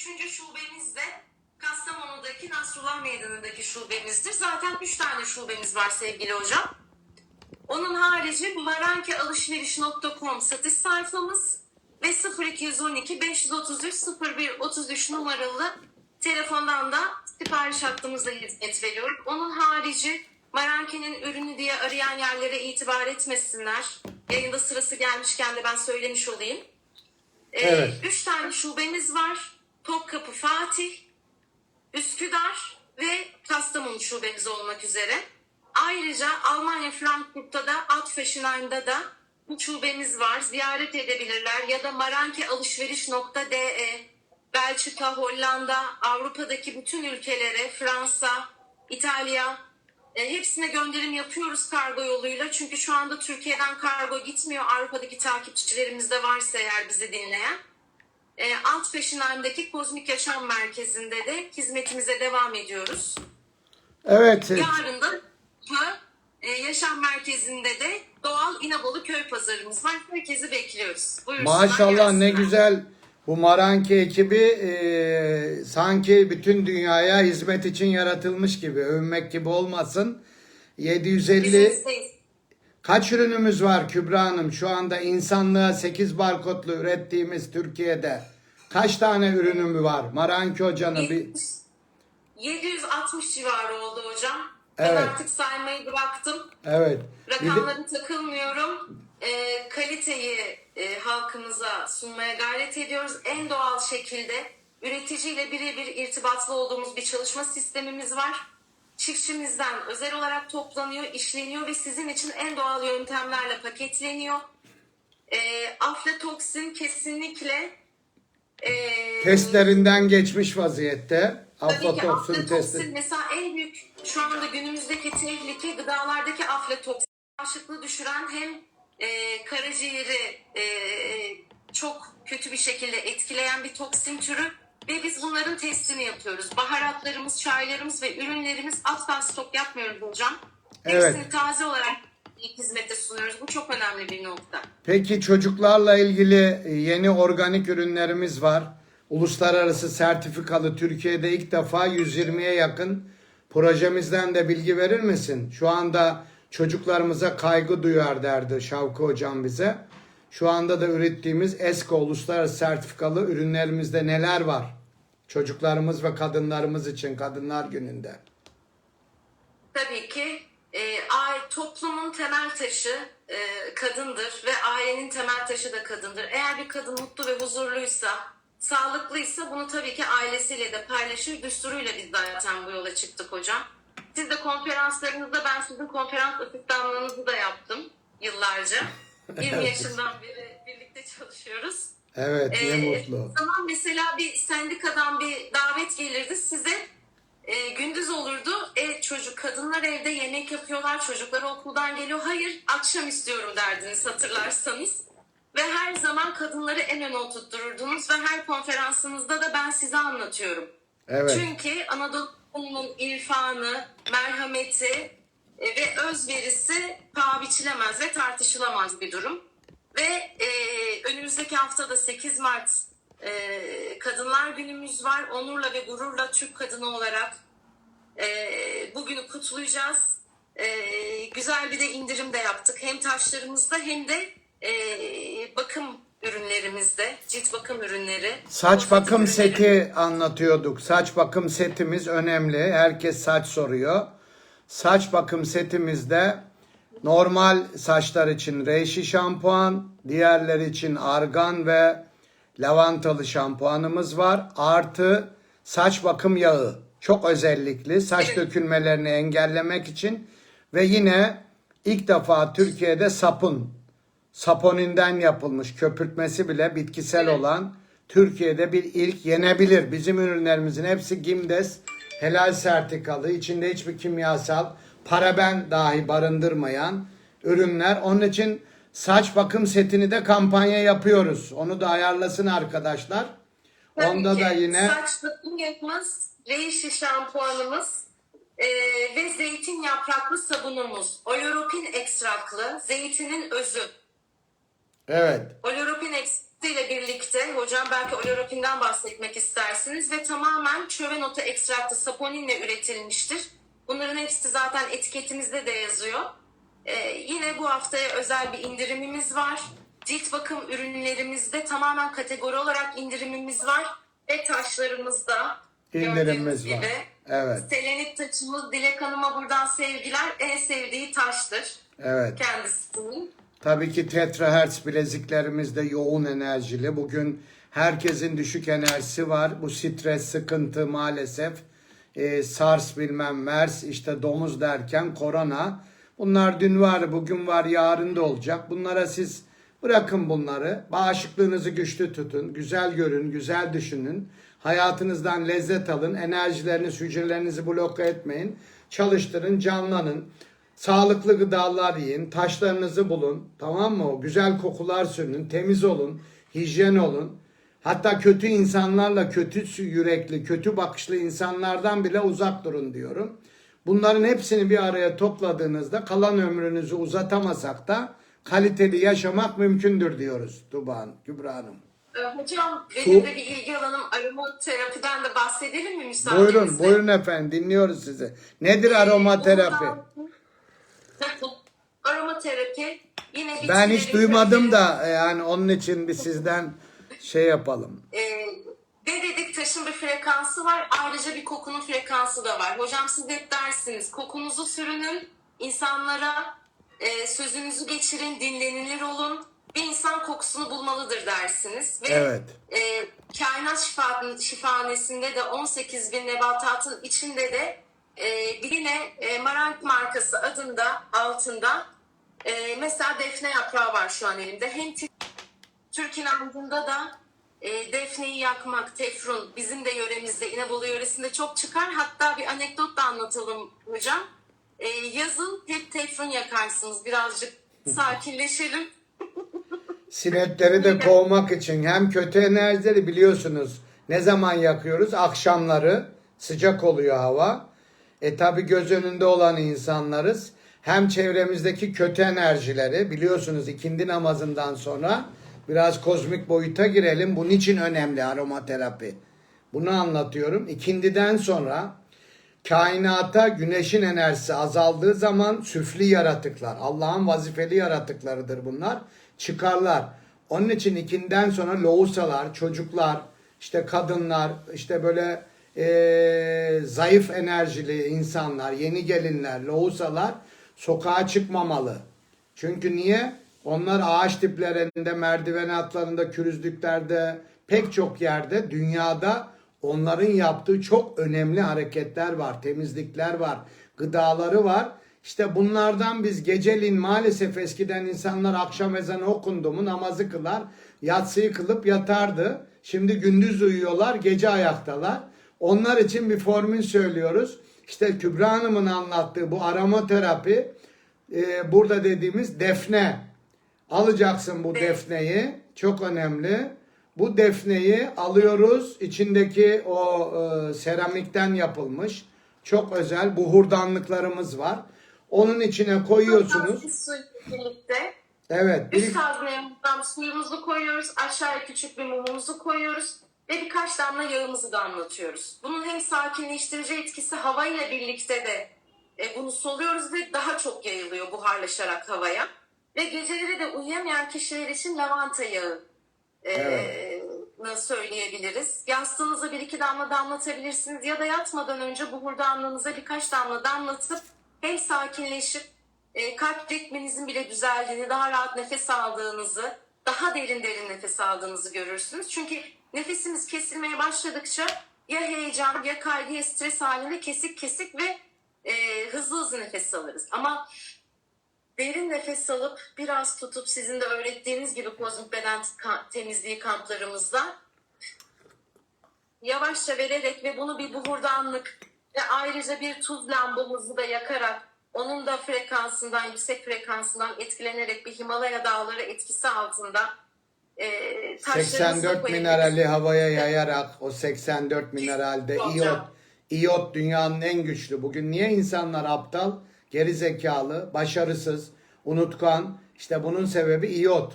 Üçüncü şubemiz de Kastamonu'daki Nasrullah Meydanı'ndaki şubemizdir. Zaten üç tane şubemiz var sevgili hocam. Onun harici marankealışveriş.com satış sayfamız ve 0212 533 01 33 numaralı telefondan da sipariş hattımızla hizmet veriyoruz. Onun harici Maranke'nin ürünü diye arayan yerlere itibar etmesinler. Yayında sırası gelmişken de ben söylemiş olayım. Ee, Evet. Üç tane şubemiz var. Topkapı Fatih, Üsküdar ve Kastamonu şubemiz olmak üzere. Ayrıca Almanya Frankfurt'ta da Altfashionheim'da da bu şubemiz var. Ziyaret edebilirler ya da marankealışveriş.de Belçika, Hollanda, Avrupa'daki bütün ülkelere, Fransa, İtalya e, hepsine gönderim yapıyoruz kargo yoluyla. Çünkü şu anda Türkiye'den kargo gitmiyor. Avrupa'daki takipçilerimiz de varsa eğer bizi dinleyen. E, Alt Peşinler'deki Kozmik Yaşam Merkezi'nde de hizmetimize devam ediyoruz. Evet. Yarın da e, Yaşam Merkezi'nde de doğal İnebolu Köy Pazarımız var. Herkesi bekliyoruz. Buyursunlar, Maşallah ne güzel. Bu Maranki ekibi e, sanki bütün dünyaya hizmet için yaratılmış gibi. Övünmek gibi olmasın. Biz 750 isteyiz. Kaç ürünümüz var Kübra Hanım? Şu anda insanlığa 8 barkodlu ürettiğimiz Türkiye'de kaç tane ürünüm var? Maranki hocanın bir 760 civarı oldu hocam. Ben Evet. artık saymayı bıraktım. evet. Rakamlara takılmıyorum. Ee, kaliteyi e, halkımıza sunmaya gayret ediyoruz. En doğal şekilde üreticiyle birebir irtibatlı olduğumuz bir çalışma sistemimiz var. Çiftçimizden özel olarak toplanıyor, işleniyor ve sizin için en doğal yöntemlerle paketleniyor. Ee, aflatoksin kesinlikle e, testlerinden geçmiş vaziyette. Aflatoksin aflatoksin testi. mesela en büyük şu anda günümüzdeki tehlike gıdalardaki aflatoksin. Bağışıklığı düşüren hem e, karaciğeri e, çok kötü bir şekilde etkileyen bir toksin türü ve biz bunların testini yapıyoruz. Baharatlarımız, çaylarımız ve ürünlerimiz asla stok yapmıyoruz hocam. Evet. Hepsini taze olarak hizmete sunuyoruz. Bu çok önemli bir nokta. Peki çocuklarla ilgili e, yeni organik ürünlerimiz var. Uluslararası sertifikalı Türkiye'de ilk defa 120'ye yakın projemizden de bilgi verir misin? Şu anda çocuklarımıza kaygı duyar derdi Şavkı hocam bize. Şu anda da ürettiğimiz ESCO uluslararası sertifikalı ürünlerimizde neler var? Çocuklarımız ve kadınlarımız için Kadınlar Günü'nde. Tabii ki e, aile, toplumun temel taşı e, kadındır ve ailenin temel taşı da kadındır. Eğer bir kadın mutlu ve huzurluysa, sağlıklıysa bunu tabii ki ailesiyle de paylaşır. Düsturuyla biz zaten bu yola çıktık hocam. Siz de konferanslarınızda ben sizin konferans asistanlığınızı da yaptım yıllarca. 20 yaşından beri birlikte çalışıyoruz. Evet ne Ee, mutlu. Zaman mesela bir sendikadan bir davet gelirdi size. e, gündüz olurdu. E, çocuk kadınlar evde yemek yapıyorlar. Çocuklar okuldan geliyor. Hayır akşam istiyorum derdiniz hatırlarsanız. Ve her zaman kadınları en öne oturttururdunuz ve her konferansınızda da ben size anlatıyorum. Evet. Çünkü Anadolu'nun irfanı, merhameti ve özverisi paha biçilemez ve tartışılamaz bir durum. Ve e, önümüzdeki haftada 8 Mart e, Kadınlar Günümüz var. Onurla ve gururla Türk kadını olarak e, bugünü kutlayacağız. E, güzel bir de indirim de yaptık. Hem taşlarımızda hem de e, bakım ürünlerimizde, cilt bakım ürünleri. Saç bakım ürünleri. seti anlatıyorduk. Saç bakım setimiz önemli. Herkes saç soruyor. Saç bakım setimizde normal saçlar için reishi şampuan, diğerleri için argan ve lavantalı şampuanımız var. Artı saç bakım yağı. Çok özellikli saç dökülmelerini engellemek için ve yine ilk defa Türkiye'de sapun saponinden yapılmış köpürtmesi bile bitkisel olan Türkiye'de bir ilk yenebilir. Bizim ürünlerimizin hepsi Gimdes helal sertifikalı, içinde hiçbir kimyasal, paraben dahi barındırmayan ürünler. Onun için saç bakım setini de kampanya yapıyoruz. Onu da ayarlasın arkadaşlar. Tabii Onda ki. da yine Saç bakım yapımız, reishi şampuanımız e, ve zeytin yapraklı sabunumuz. Oleuropin ekstraklı, zeytinin özü. Evet. Oleuropin ile birlikte hocam belki oleuropinden bahsetmek istersiniz ve tamamen çöven otu ekstraktı saponinle üretilmiştir. Bunların hepsi zaten etiketimizde de yazıyor. Ee, yine bu haftaya özel bir indirimimiz var. Cilt bakım ürünlerimizde tamamen kategori olarak indirimimiz var ve taşlarımızda İndirimimiz gördüğünüz var. gibi Evet. Selenit taçımız Dilek Hanım'a buradan sevgiler. En sevdiği taştır Evet. kendisinin. Tabii ki tetrahertz bileziklerimiz de yoğun enerjili. Bugün herkesin düşük enerjisi var. Bu stres, sıkıntı maalesef. Ee, SARS bilmem MERS işte domuz derken korona. Bunlar dün var, bugün var, yarın da olacak. Bunlara siz bırakın bunları. Bağışıklığınızı güçlü tutun. Güzel görün, güzel düşünün. Hayatınızdan lezzet alın. Enerjileriniz, hücrelerinizi bloke etmeyin. Çalıştırın, canlanın. Sağlıklı gıdalar yiyin, taşlarınızı bulun, tamam mı? Güzel kokular sürün, temiz olun, hijyen olun. Hatta kötü insanlarla, kötü yürekli, kötü bakışlı insanlardan bile uzak durun diyorum. Bunların hepsini bir araya topladığınızda kalan ömrünüzü uzatamasak da kaliteli yaşamak mümkündür diyoruz Tuba Kübra Hanım. Ee, Hocam benim de bir ilgi alanım aromaterapiden de bahsedelim mi müsaadenizle? Buyurun, buyurun efendim dinliyoruz sizi. Nedir aromaterapi? Aromaterapi yine Ben hiç duymadım kökleri- da e, yani onun için bir sizden şey yapalım. Ee, ne dedik taşın bir frekansı var ayrıca bir kokunun frekansı da var. Hocam siz hep dersiniz kokunuzu sürünün insanlara e, sözünüzü geçirin dinlenilir olun. Bir insan kokusunu bulmalıdır dersiniz. Ve Evet. e, kainat şifa, şifahanesinde de 18 bin nebatatın içinde de e, birine e, Marank markası adında altında e, mesela defne yaprağı var şu an elimde. Hem Türk inancında da e, defneyi yakmak, tefrun bizim de yöremizde İnebolu yöresinde çok çıkar. Hatta bir anekdot da anlatalım hocam. E, yazın hep tefrun yakarsınız. Birazcık sakinleşelim. Sinekleri de kovmak için hem kötü enerjileri biliyorsunuz ne zaman yakıyoruz? Akşamları sıcak oluyor hava. E tabi göz önünde olan insanlarız. Hem çevremizdeki kötü enerjileri biliyorsunuz ikindi namazından sonra biraz kozmik boyuta girelim. Bunun için önemli aromaterapi. Bunu anlatıyorum. İkindiden sonra kainata güneşin enerjisi azaldığı zaman süfli yaratıklar, Allah'ın vazifeli yaratıklarıdır bunlar, çıkarlar. Onun için ikinden sonra loğusalar, çocuklar, işte kadınlar, işte böyle eee, zayıf enerjili insanlar, yeni gelinler, loğusalar sokağa çıkmamalı. Çünkü niye? Onlar ağaç diplerinde, merdiven altlarında, kürüzlüklerde, pek çok yerde dünyada onların yaptığı çok önemli hareketler var, temizlikler var, gıdaları var. İşte bunlardan biz geceliğin maalesef eskiden insanlar akşam ezanı okundu mu namazı kılar, yatsıyı kılıp yatardı. Şimdi gündüz uyuyorlar, gece ayaktalar. Onlar için bir formül söylüyoruz. İşte Kübra Hanım'ın anlattığı bu aromaterapi e, burada dediğimiz defne. Alacaksın bu defneyi. Çok önemli. Bu defneyi alıyoruz. İçindeki o e, seramikten yapılmış çok özel buhurdanlıklarımız var. Onun içine koyuyorsunuz. Birlikte Evet. üst Bir, hazneyemizden suyumuzu koyuyoruz. Aşağıya küçük bir mumumuzu koyuyoruz. Ve birkaç damla yağımızı damlatıyoruz. Bunun hem sakinleştirici etkisi havayla birlikte de e, bunu soluyoruz ve daha çok yayılıyor buharlaşarak havaya. Ve geceleri de uyuyamayan kişiler için lavanta yağı e, Evet. söyleyebiliriz. Yastığınıza bir iki damla damlatabilirsiniz ya da yatmadan önce buhurdanlığınıza birkaç damla damlatıp hem sakinleşip e, kalp ritminizin bile düzeldiğini, daha rahat nefes aldığınızı, daha derin derin nefes aldığınızı görürsünüz. Çünkü nefesimiz kesilmeye başladıkça ya heyecan ya kaygı ya stres halinde kesik kesik ve e, hızlı hızlı nefes alırız. Ama derin nefes alıp biraz tutup sizin de öğrettiğiniz gibi kozmik beden temizliği kamplarımızda yavaşça vererek ve bunu bir buhurdanlık ve ayrıca bir tuz lambamızı da yakarak onun da frekansından, yüksek frekansından etkilenerek bir Himalaya dağları etkisi altında e, taşlarımızı 84 koyabiliriz. minerali havaya yayarak o 84 mineralde iot iot dünyanın en güçlü. Bugün niye insanlar aptal, geri zekalı, başarısız, unutkan? İşte bunun sebebi iot.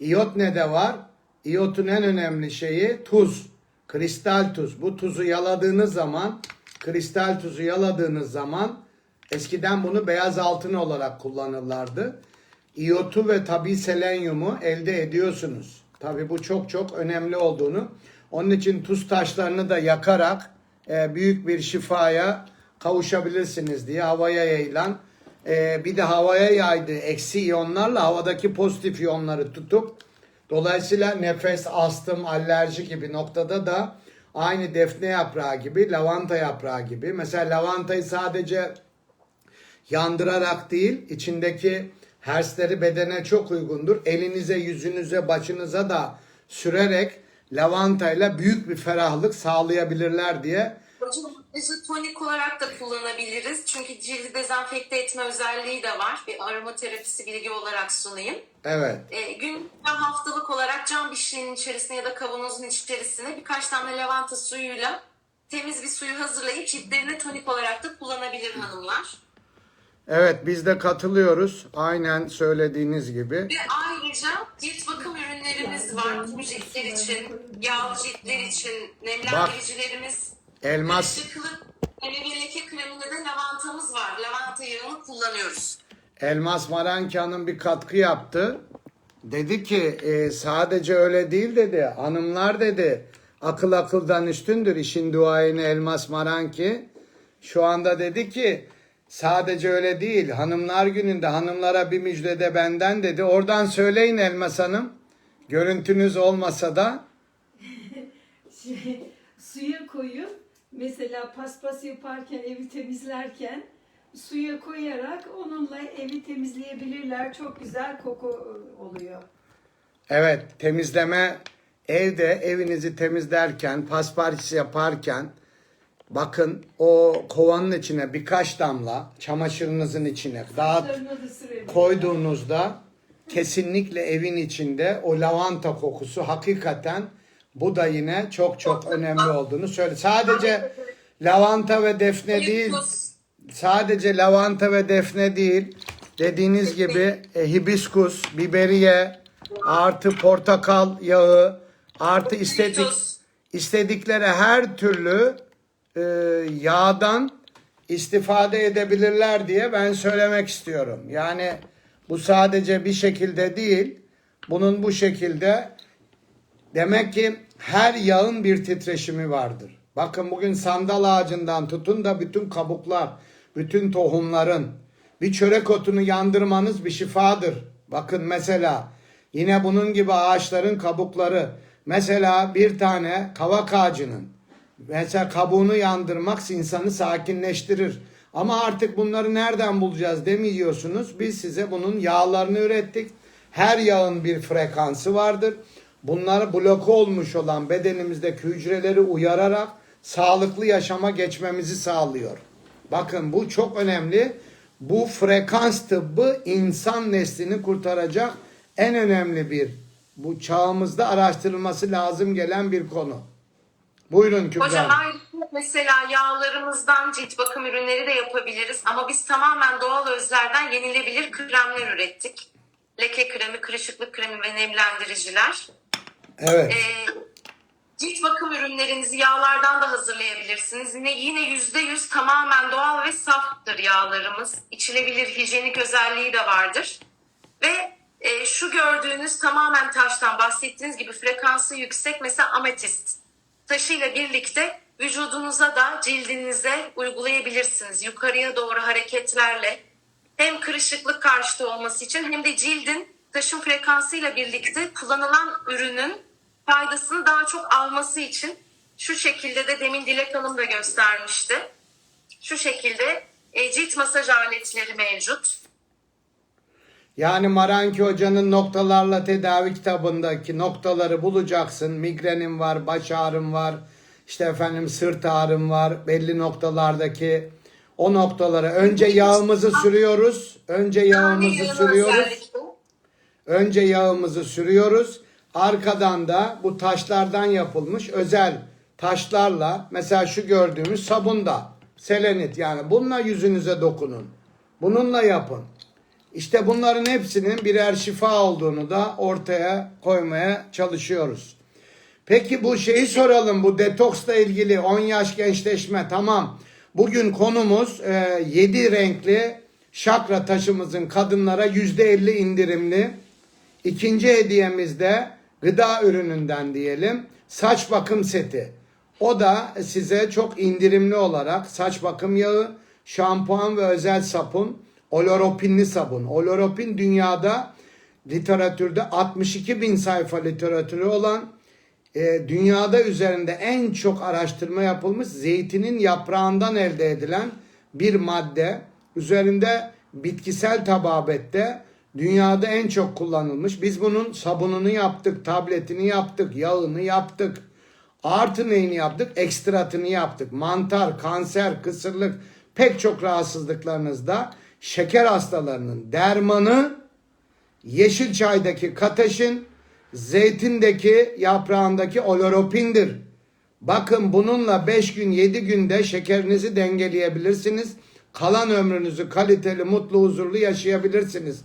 İyot ne de var? İyotun en önemli şeyi tuz. Kristal tuz. Bu tuzu yaladığınız zaman, kristal tuzu yaladığınız zaman eskiden bunu beyaz altın olarak kullanırlardı. İyotu ve tabi selenyumu elde ediyorsunuz. Tabi bu çok çok önemli olduğunu. Onun için tuz taşlarını da yakarak e, büyük bir şifaya kavuşabilirsiniz diye havaya yayılan e, bir de havaya yaydığı eksi iyonlarla havadaki pozitif iyonları tutup dolayısıyla nefes, astım, alerji gibi noktada da aynı defne yaprağı gibi, lavanta yaprağı gibi. Mesela lavantayı sadece yandırarak değil, içindeki hersleri bedene çok uygundur. Elinize, yüzünüze, başınıza da sürerek lavantayla büyük bir ferahlık sağlayabilirler diye Hocam bizi tonik olarak da kullanabiliriz. Çünkü cildi dezenfekte etme özelliği de var. Bir aromaterapisi bilgi olarak sunayım. evet. E, gün haftalık olarak cam bir şişenin içerisine ya da kavanozun içerisine birkaç tane lavanta suyuyla temiz bir suyu hazırlayıp ciltlerine tonik olarak da kullanabilir hanımlar. Evet biz de katılıyoruz. Aynen söylediğiniz gibi. Ve ayrıca cilt bakım ürünlerimiz var. Kuru ciltler için, yağlı ciltler için, nemlendiricilerimiz, Elmas Işıklı meyve ve leke kreminde de lavantamız var. Lavanta yağını kullanıyoruz. Elmas Maranki Hanım bir katkı yaptı. Dedi ki e, sadece öyle değil dedi. Hanımlar dedi akıl akıldan üstündür. İşin duayeni Elmas Maranki. Şu anda dedi ki sadece öyle değil. Hanımlar gününde hanımlara bir müjde de benden dedi. Oradan söyleyin Elmas Hanım. Görüntünüz olmasa da şey, suya koyup mesela paspas yaparken evi temizlerken suya koyarak onunla evi temizleyebilirler. Çok güzel koku e, oluyor. Evet, temizleme evde evinizi temizlerken, pasparis yaparken bakın o kovanın içine birkaç damla çamaşırınızın içine dağıt koyduğunuzda kesinlikle evin içinde o lavanta kokusu hakikaten bu da yine çok çok önemli olduğunu söyle. Sadece lavanta ve defne değil, sadece lavanta ve defne değil, dediğiniz gibi e, hibiskus, biberiye, artı portakal yağı, artı istedik istedikleri her türlü e, yağdan istifade edebilirler diye ben söylemek istiyorum. Yani bu sadece bir şekilde değil, bunun bu şekilde demek ki her yağın bir titreşimi vardır. Bakın bugün sandal ağacından tutun da bütün kabuklar, bütün tohumların bir çörek otunu yandırmanız bir şifadır. Bakın mesela yine bunun gibi ağaçların kabukları mesela bir tane kavak ağacının mesela kabuğunu yandırmak insanı sakinleştirir. Ama artık bunları nereden bulacağız demiyorsunuz. Biz size bunun yağlarını ürettik. Her yağın bir frekansı vardır. Bunları bloke olmuş olan bedenimizdeki hücreleri uyararak sağlıklı yaşama geçmemizi sağlıyor. Bakın bu çok önemli. Bu frekans tıbbı insan neslini kurtaracak en önemli bir bu çağımızda araştırılması lazım gelen bir konu. Buyurun Kübra. Hocam ayrıca mesela yağlarımızdan cilt bakım ürünleri de yapabiliriz. Ama biz tamamen doğal özlerden yenilebilir kremler ürettik. Leke kremi, kırışıklık kremi ve nemlendiriciler. Evet. Ee, cilt bakım ürünlerinizi yağlardan da hazırlayabilirsiniz. Yine yine yüzde yüz tamamen doğal ve saftır yağlarımız. İçilebilir hijyenik özelliği de vardır. Ve e, şu gördüğünüz tamamen taştan bahsettiğiniz gibi frekansı yüksek mesela ametist taşıyla birlikte vücudunuza da cildinize uygulayabilirsiniz. Yukarıya doğru hareketlerle hem kırışıklık karşıtı olması için hem de cildin taşın frekansıyla birlikte kullanılan ürünün faydasını daha çok alması için şu şekilde de demin Dilek Hanım da göstermişti. Şu şekilde e, cilt masaj aletleri mevcut. Yani Maranki Hoca'nın noktalarla tedavi kitabındaki noktaları bulacaksın. Migrenim var, baş ağrım var, işte efendim sırt ağrım var. Belli noktalardaki o noktalara önce yağımızı sürüyoruz. Önce yağımızı sürüyoruz. Önce yağımızı sürüyoruz. Arkadan da bu taşlardan yapılmış özel taşlarla mesela şu gördüğümüz sabunda selenit yani bununla yüzünüze dokunun. Bununla yapın. İşte bunların hepsinin birer şifa olduğunu da ortaya koymaya çalışıyoruz. Peki bu şeyi soralım bu detoksla ilgili 10 yaş gençleşme tamam. Bugün konumuz 7 renkli şakra taşımızın kadınlara %50 indirimli. İkinci hediyemiz de gıda ürününden diyelim saç bakım seti. O da size çok indirimli olarak saç bakım yağı, şampuan ve özel sabun, oloropinli sabun. Oloropin dünyada literatürde 62 bin sayfa literatürü olan e, dünyada üzerinde en çok araştırma yapılmış zeytinin yaprağından elde edilen bir madde. Üzerinde bitkisel tababette dünyada en çok kullanılmış. Biz bunun sabununu yaptık, tabletini yaptık, yağını yaptık. Artı neyini yaptık? Ekstratını yaptık. Mantar, kanser, kısırlık pek çok rahatsızlıklarınızda şeker hastalarının dermanı yeşil çaydaki kataşin, zeytindeki yaprağındaki oloropindir. Bakın bununla 5 gün 7 günde şekerinizi dengeleyebilirsiniz. Kalan ömrünüzü kaliteli, mutlu, huzurlu yaşayabilirsiniz.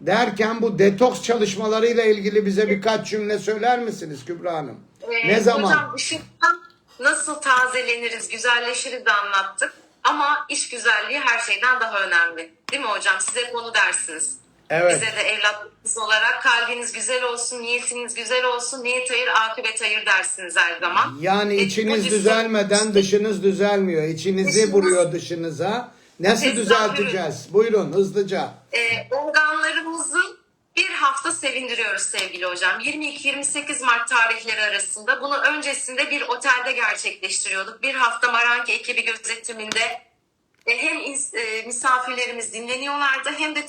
Derken bu detoks çalışmalarıyla ilgili bize birkaç cümle söyler misiniz Kübra Hanım? Ee, ne zaman? Hocam ışıktan nasıl tazeleniriz, güzelleşiriz de anlattık. Ama iş güzelliği her şeyden daha önemli. Değil mi hocam? Siz hep onu dersiniz. Evet. Bize de evlatlarınız olarak kalbiniz güzel olsun, niyetiniz güzel olsun, niyet hayır, akıbet hayır dersiniz her zaman. Yani Ve içiniz düzelmeden dışınız düzelmiyor. İçinizi Dışınız- vuruyor dışınıza. Nasıl düzelteceğiz? Buyurun hızlıca. e, organlarımızı bir hafta sevindiriyoruz sevgili hocam. 22-28 Mart tarihleri arasında bunu öncesinde bir otelde gerçekleştiriyorduk. Bir hafta Maranki ekibi gözetiminde e, hem ins- e, misafirlerimiz dinleniyorlardı hem de